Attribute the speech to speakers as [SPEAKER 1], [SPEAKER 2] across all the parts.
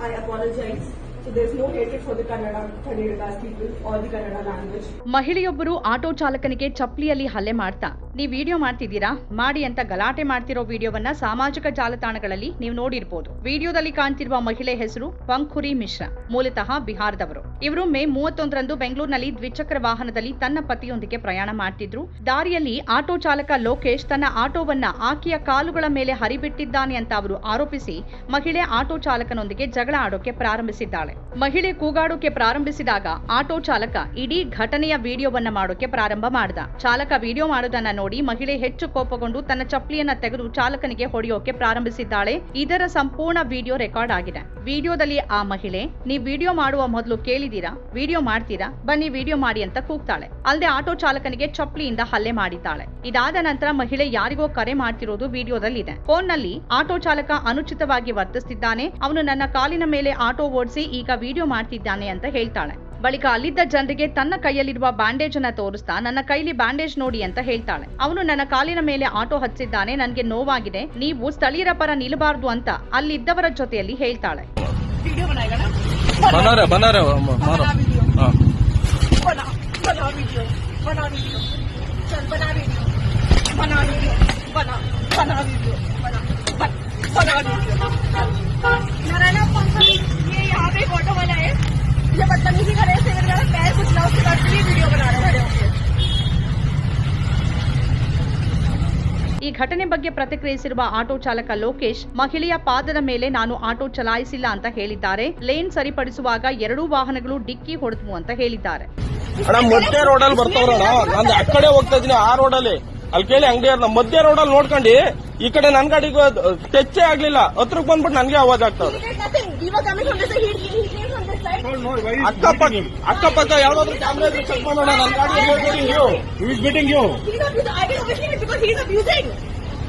[SPEAKER 1] I apologize.
[SPEAKER 2] ಮಹಿಳೆಯೊಬ್ಬರು auto ಚಾಲಕನಿಗೆ ಚಪ್ಪಲಿಯಲ್ಲಿ ಹಲ್ಲೆ ಮಾಡ್ತಾ. ನೀವು ವಿಡಿಯೋ ಮಾಡ್ತಿದ್ದೀರಾ? ಮಾಡಿ ಅಂತ ಗಲಾಟೆ ಮಾಡ್ತಿರೋ ವಿಡಿಯೋವನ್ನ ಸಾಮಾಜಿಕ ಜಾಲತಾಣಗಳಲ್ಲಿ ನೀವು ನೋಡಿರ್ಬೋದು. ವಿಡಿಯೋದಲ್ಲಿ ಕಾಣ್ತಿರುವ ಮಹಿಳೆ ಹೆಸರು ಪಂಖುರಿ ಮಿಶ್ರಾ, ಮೂಲತಃ ಬಿಹಾರದವರು. ಇವರು ಮೇ ಮೂವತ್ತೊಂದರಂದು ಬೆಂಗಳೂರಿನಲ್ಲಿ ದ್ವಿಚಕ್ರ ವಾಹನದಲ್ಲಿ ತನ್ನ ಪತಿಯೊಂದಿಗೆ ಪ್ರಯಾಣ ಮಾಡ್ತಿದ್ರು. ದಾರಿಯಲ್ಲಿ ಆಟೋ ಚಾಲಕ ಲೋಕೇಶ್ ತನ್ನ ಆಟೋವನ್ನ ಆಕೆಯ ಕಾಲುಗಳ ಮೇಲೆ ಹರಿಬಿಟ್ಟಿದ್ದಾನೆ ಅಂತ ಅವರು ಆರೋಪಿಸಿ ಮಹಿಳೆ ಆಟೋ ಚಾಲಕನೊಂದಿಗೆ ಜಗಳ ಆಡೋಕೆ ಪ್ರಾರಂಭಿಸಿದ್ದಾಳೆ. ಮಹಿಳೆ ಕೂಗಾಡೋಕೆ ಪ್ರಾರಂಭಿಸಿದಾಗ ಆಟೋ ಚಾಲಕ ಇಡೀ ಘಟನೆಯ ವಿಡಿಯೋವನ್ನ ಮಾಡೋಕೆ ಪ್ರಾರಂಭ ಮಾಡ್ದ. ಚಾಲಕ ವಿಡಿಯೋ ಮಾಡೋದನ್ನ ನೋಡಿ ಮಹಿಳೆ ಹೆಚ್ಚು ಕೋಪಗೊಂಡು ತನ್ನ ಚಪ್ಪಲಿಯನ್ನ ತೆಗೆದು ಚಾಲಕನಿಗೆ ಹೊಡೆಯೋಕೆ ಪ್ರಾರಂಭಿಸಿದ್ದಾಳೆ. ಇದರ ಸಂಪೂರ್ಣ ವಿಡಿಯೋ ರೆಕಾರ್ಡ್ ಆಗಿದೆ. ವಿಡಿಯೋದಲ್ಲಿ ಆ ಮಹಿಳೆ, ನೀವು ವಿಡಿಯೋ ಮಾಡುವ ಮೊದಲು ಕೇಳಿದೀರಾ? ವಿಡಿಯೋ ಮಾಡ್ತೀರಾ? ಬನ್ನಿ ವಿಡಿಯೋ ಮಾಡಿ ಅಂತ ಕೂಗ್ತಾಳೆ. ಅಲ್ಲದೆ ಆಟೋ ಚಾಲಕನಿಗೆ ಚಪ್ಪಲಿಯಿಂದ ಹಲ್ಲೆ ಮಾಡಿದ್ದಾಳೆ. ಇದಾದ ನಂತರ ಮಹಿಳೆ ಯಾರಿಗೋ ಕರೆ ಮಾಡ್ತಿರೋದು ವಿಡಿಯೋದಲ್ಲಿದೆ. ಫೋನ್ನಲ್ಲಿ ಆಟೋ ಚಾಲಕ ಅನುಚಿತವಾಗಿ ವರ್ತಿಸ್ತಿದ್ದಾನೆ. ಅವನು ನನ್ನ ಕಾಲಿನ ಮೇಲೆ ಆಟೋ ಓಡಿಸಿ ಈಗ ವಿಡಿಯೋ ಮಾಡ್ತಿದ್ದಾನೆ ಅಂತ ಹೇಳ್ತಾಳೆ. ಬಳಿಕ ಅಲ್ಲಿದ್ದ ಜನರಿಗೆ ತನ್ನ ಕೈಯಲ್ಲಿರುವ ಬ್ಯಾಂಡೇಜ್ ಅನ್ನ ತೋರಿಸ್ತಾ ನನ್ನ ಕೈಲಿ ಬ್ಯಾಂಡೇಜ್ ನೋಡಿ ಅಂತ ಹೇಳ್ತಾಳೆ. ಅವನು ನನ್ನ ಕಾಲಿನ ಮೇಲೆ ಆಟೋ ಹಚ್ಚಿದ್ದಾನೆ ನನಗೆ ನೋವಾಗಿದೆ ನೀವು ಸ್ಥಳೀಯರ ಪರ ನಿಲ್ಲಬಾರ್ದು ಅಂತ ಅಲ್ಲಿದ್ದವರ ಜೊತೆಯಲ್ಲಿ ಹೇಳ್ತಾಳೆ.
[SPEAKER 1] ಬನಾ
[SPEAKER 2] ಈ ಘಟನೆ ಬಗ್ಗೆ ಪ್ರತಿಕ್ರಿಯಿಸಿರುವ ಆಟೋ ಚಾಲಕ ಲೋಕೇಶ್, ಮಹಿಳೆಯ ಪಾದದ ಮೇಲೆ ನಾನು ಆಟೋ ಚಲಾಯಿಸಿಲ್ಲ ಅಂತ ಹೇಳಿದ್ದಾರೆ. ಲೇನ್ ಸರಿಪಡಿಸುವಾಗ ಎರಡೂ ವಾಹನಗಳು ಡಿಕ್ಕಿ ಹೊಡೆದು ಅಂತ ಹೇಳಿದ್ದಾರೆ.
[SPEAKER 3] ಮತ್ತೆ ರೋಡಲ್ಲಿ ಬರ್ತಾವ್ರಣ್ಣ ನಾನು ಆ ಕಡೆ ಹೋಗ್ತಾ ಇದ್ದೀನಿ, ಆ ರೋಡಲ್ಲಿ. ಅಲ್ಲಿ ಕೇಳಿ ಅಂಗಡಿ ಅವ್ರನ್ನ ಮಧ್ಯ ಅಲ್ಲಿ ನೋಡ್ಕೊಂಡು ಈ ಕಡೆ ನನ್ ಗಾಡಿಗೆ ಟೆಚ್ಚೇ ಆಗ್ಲಿಲ್ಲ. ಹತ್ರಕ್ ಬಂದ್ಬಿಟ್ಟು ನನ್ಗೆ ಅವಾಜ್
[SPEAKER 1] ಆಗ್ತದೆ.
[SPEAKER 3] ಅಕ್ಕಪಕ್ಕ ಅಕ್ಕಪಕ್ಕ ಯಾವ್ದಾದ್ರು ಕ್ಯಾಮ್ರಾ ಚೆಕ್ ಮಾಡೋಣ ನನ್ ಗಾಡಿ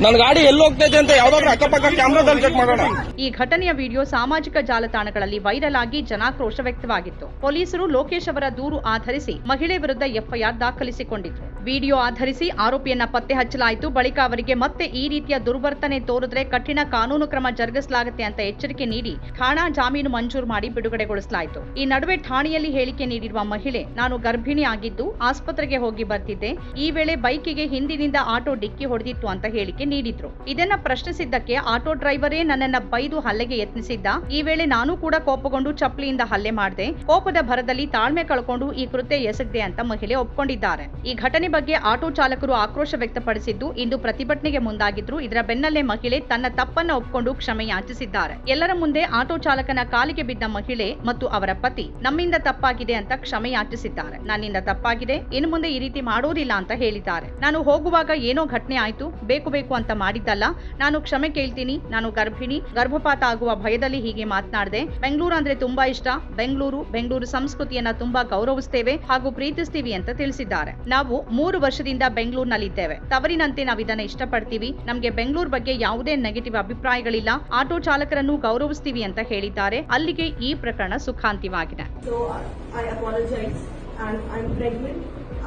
[SPEAKER 4] Who is beating you?
[SPEAKER 1] He's abusing. I can obviously because he's abusing.
[SPEAKER 3] ನನ್ ಗಾಡಿ ಎಲ್ಲಿ ಹೋಗ್ತೈತೆ ಅಂತ ಅಕ್ಕಪಕ್ಕ ಕ್ಯಾಮ್ರಾದಲ್ಲಿ ಚೆಕ್ ಮಾಡೋಣ
[SPEAKER 2] ಈ ಘಟನೆಯ ವಿಡಿಯೋ ಸಾಮಾಜಿಕ ಜಾಲತಾಣಗಳಲ್ಲಿ ವೈರಲ್ ಆಗಿ ಜನಾಕ್ರೋಶ ವ್ಯಕ್ತವಾಗಿತ್ತು ಪೊಲೀಸರು ಲೋಕೇಶ್ ಅವರ ದೂರು ಆಧರಿಸಿ ಮಹಿಳೆ ವಿರುದ್ಧ ಎಫ್ಐಆರ್ ದಾಖಲಿಸಿಕೊಂಡಿತ್ತು ವಿಡಿಯೋ ಆಧರಿಸಿ ಆರೋಪಿಯನ್ನ ಪತ್ತೆ ಹಚ್ಚಲಾಯಿತು ಬಳಿಕ ಅವರಿಗೆ ಮತ್ತೆ ಈ ರೀತಿಯ ದುರ್ವರ್ತನೆ ತೋರಿದ್ರೆ ಕಠಿಣ ಕಾನೂನು ಕ್ರಮ ಜರುಗಿಸಲಾಗುತ್ತೆ ಅಂತ ಎಚ್ಚರಿಕೆ ನೀಡಿ ಠಾಣಾ ಜಾಮೀನು ಮಂಜೂರು ಮಾಡಿ ಬಿಡುಗಡೆಗೊಳಿಸಲಾಯಿತು ಈ ನಡುವೆ ಠಾಣೆಯಲ್ಲಿ ಹೇಳಿಕೆ ನೀಡಿರುವ ಮಹಿಳೆ, ನಾನು ಗರ್ಭಿಣಿ ಆಗಿದ್ದು ಆಸ್ಪತ್ರೆಗೆ ಹೋಗಿ ಬರ್ತಿದ್ದೆ ಈ ವೇಳೆ ಬೈಕಿಗೆ ಹಿಂದಿನಿಂದ ಆಟೋ ಡಿಕ್ಕಿ ಹೊಡೆದಿತ್ತು ಅಂತ ಹೇಳಿಕೆ ನೀಡಿದ್ರು. ಇದನ್ನ ಪ್ರಶ್ನಿಸಿದ್ದಕ್ಕೆ ಆಟೋ ಡ್ರೈವರೇ ನನ್ನನ್ನ ಬೈದು ಹಲ್ಲೆಗೆ ಯತ್ನಿಸಿದ್ದ. ಈ ವೇಳೆ ನಾನು ಕೂಡ ಕೋಪಗೊಂಡು ಚಪ್ಪಲಿಯಿಂದ ಹಲ್ಲೆ ಮಾಡಿದೆ. ಕೋಪದ ಭರದಲ್ಲಿ ತಾಳ್ಮೆ ಕಳ್ಕೊಂಡು ಈ ಕೃತ್ಯ ಎಸಗಿದೆ ಅಂತ ಮಹಿಳೆ ಒಪ್ಕೊಂಡಿದ್ದಾರೆ. ಈ ಘಟನೆ ಬಗ್ಗೆ ಆಟೋ ಚಾಲಕರು ಆಕ್ರೋಶ ವ್ಯಕ್ತಪಡಿಸಿದ್ದು ಇಂದು ಪ್ರತಿಭಟನೆಗೆ ಮುಂದಾಗಿದ್ರು. ಇದರ ಬೆನ್ನಲ್ಲೇ ಮಹಿಳೆ ತನ್ನ ತಪ್ಪನ್ನ ಒಪ್ಕೊಂಡು ಕ್ಷಮೆ ಯಾಚಿಸಿದ್ದಾರೆ. ಎಲ್ಲರ ಮುಂದೆ ಆಟೋ ಚಾಲಕನ ಕಾಲಿಗೆ ಬಿದ್ದ ಮಹಿಳೆ ಮತ್ತು ಅವರ ಪತಿ ನಮ್ಮಿಂದ ತಪ್ಪಾಗಿದೆ ಅಂತ ಕ್ಷಮೆ ಯಾಚಿಸಿದ್ದಾರೆ. ನನ್ನಿಂದ ತಪ್ಪಾಗಿದೆ. ಇನ್ನು ಮುಂದೆ ಈ ರೀತಿ ಮಾಡೋದಿಲ್ಲ ಅಂತ ಹೇಳಿದ್ದಾರೆ. ನಾನು ಹೋಗುವಾಗ ಏನೋ ಘಟನೆ ಆಯ್ತು. ಬೇಕು ಬೇಕು ಅಂತ ಮಾಡಿದ್ದಲ್ಲ. ನಾನು ಕ್ಷಮೆ ಕೇಳ್ತೀನಿ, ನಾನು ಗರ್ಭಿಣಿ. ಗರ್ಭಪಾತ ಆಗುವ ಭಯದಲ್ಲಿ ಹೀಗೆ ಮಾತನಾಡಿದೆ. ಬೆಂಗಳೂರು ಅಂದ್ರೆ ತುಂಬಾ ಇಷ್ಟ. ಬೆಂಗಳೂರು ಬೆಂಗಳೂರು ಸಂಸ್ಕೃತಿಯನ್ನ ತುಂಬಾ ಗೌರವಿಸ್ತೇವೆ ಹಾಗೂ ಪ್ರೀತಿಸ್ತೀವಿ ಅಂತ ತಿಳಿಸಿದ್ದಾರೆ. ನಾವು ಮೂರು ವರ್ಷದಿಂದ ಬೆಂಗಳೂರಿನಲ್ಲಿದ್ದೇವೆ. ತವರಿನಂತೆ ನಾವು ಇದನ್ನ ಇಷ್ಟಪಡ್ತೀವಿ. ನಮ್ಗೆ ಬೆಂಗಳೂರು ಬಗ್ಗೆ ಯಾವುದೇ ನೆಗೆಟಿವ್ ಅಭಿಪ್ರಾಯಗಳಿಲ್ಲ. ಆಟೋ ಚಾಲಕರನ್ನು ಗೌರವಿಸ್ತೀವಿ ಅಂತ ಹೇಳಿದ್ದಾರೆ. ಅಲ್ಲಿಗೆ ಈ ಪ್ರಕರಣ
[SPEAKER 1] apologize and I'm pregnant.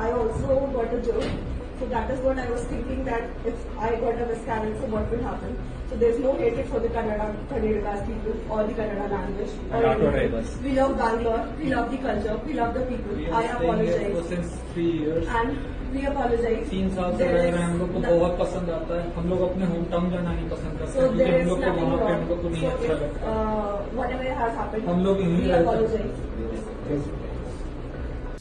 [SPEAKER 1] I also got a joke. So that is what I was thinking that if I got a miscarriage, so what will happen? So there's no hatred for the Kannada, Kannada caste people or the Kannada language. or
[SPEAKER 4] And auto
[SPEAKER 1] anything.
[SPEAKER 4] drivers.
[SPEAKER 1] We love Bangalore, we love the culture, we love the people.
[SPEAKER 4] We
[SPEAKER 1] I
[SPEAKER 4] are staying here for
[SPEAKER 1] apologize.
[SPEAKER 4] since three years.
[SPEAKER 1] And we apologize.
[SPEAKER 4] तीन साल से
[SPEAKER 1] There
[SPEAKER 4] रह
[SPEAKER 1] is
[SPEAKER 4] रहे हैं हम लोग को
[SPEAKER 1] no-
[SPEAKER 4] बहुत पसंद आता है हम लोग अपने होम टाउन जाना नहीं पसंद करते
[SPEAKER 1] So
[SPEAKER 4] क्योंकि
[SPEAKER 1] there
[SPEAKER 4] हम
[SPEAKER 1] is
[SPEAKER 4] लोग को
[SPEAKER 1] nothing
[SPEAKER 4] वहाँ पे हम
[SPEAKER 1] wrong.
[SPEAKER 4] लोग को नहीं
[SPEAKER 1] So
[SPEAKER 4] अच्छा
[SPEAKER 1] if,
[SPEAKER 4] लगता
[SPEAKER 1] uh, whatever has happened,
[SPEAKER 4] हम लोग यहीं
[SPEAKER 1] we
[SPEAKER 4] रहते
[SPEAKER 1] apologize.